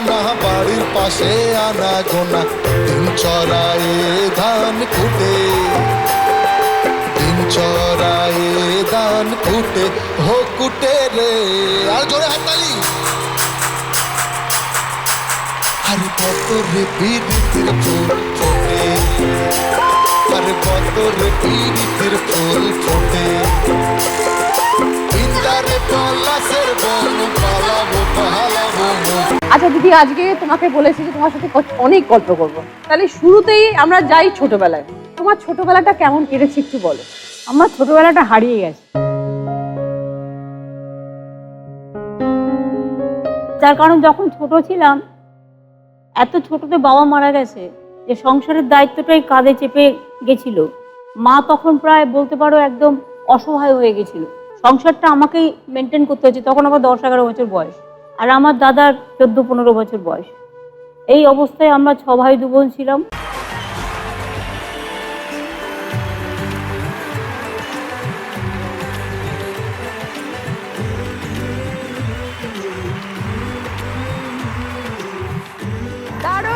মাসে আনা গোনা। দিন চড়ায়ে ধান কুটে। দিন চড়ায়ে ধান কুটে। হো কুটে রে। আর জোরে হাততালি। আর কত রে পীড়িতের ফুল ফোটে। আর কত রে পীড়িতের ফুল ফোটে। আচ্ছা দিদি, আজকে তোমাকে বলেছি যে তোমার সাথে অনেক গল্প করব। তাহলে শুরুতেই আমরা যাই ছোটবেলায়। তোমার ছোটবেলাটা কেমন কেটেছে একটু বলো। আমার ছোটবেলাটা হারিয়ে গেছে। তার কারণ যখন ছোট ছিলাম, এত ছোটতে বাবা মারা গেছে যে সংসারের দায়িত্বটাই কাঁধে চেপে গেছিল। মা তখন প্রায় বলতে পারো একদম অসহায় হয়ে গেছিল। সংসারটা আমাকেই মেনটেন করতে হয়েছে। তখন আমার দশ এগারো বছর বয়স। আর আমার দাদার চোদ্দ পনেরো বছর বয়স। এই অবস্থায় আমরা ছ ভাই দু বোন ছিলাম। দারুণ